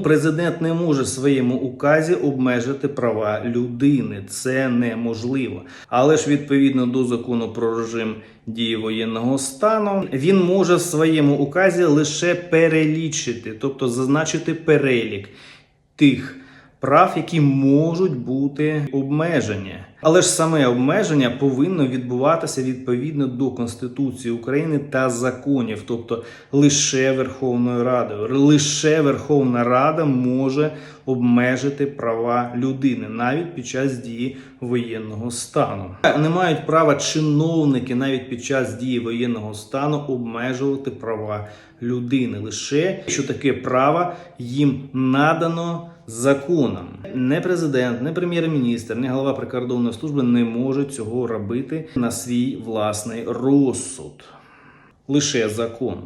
Президент не може в своєму указі обмежити права людини. Це неможливо. Але ж відповідно до закону про режим дії воєнного стану, він може в своєму указі лише перелічити, тобто зазначити перелік тих прав, які можуть бути обмежені. Але ж саме обмеження повинно відбуватися відповідно до Конституції України та законів, тобто лише Верховною Радою. Лише Верховна Рада може обмежити права людини навіть під час дії воєнного стану. Не мають права чиновники навіть під час дії воєнного стану обмежувати права людини. Лише що таке право їм надано законом. Не президент, не прем'єр-міністр, не голова прикордонної служби не можуть цього робити на свій власний розсуд. Лише закон.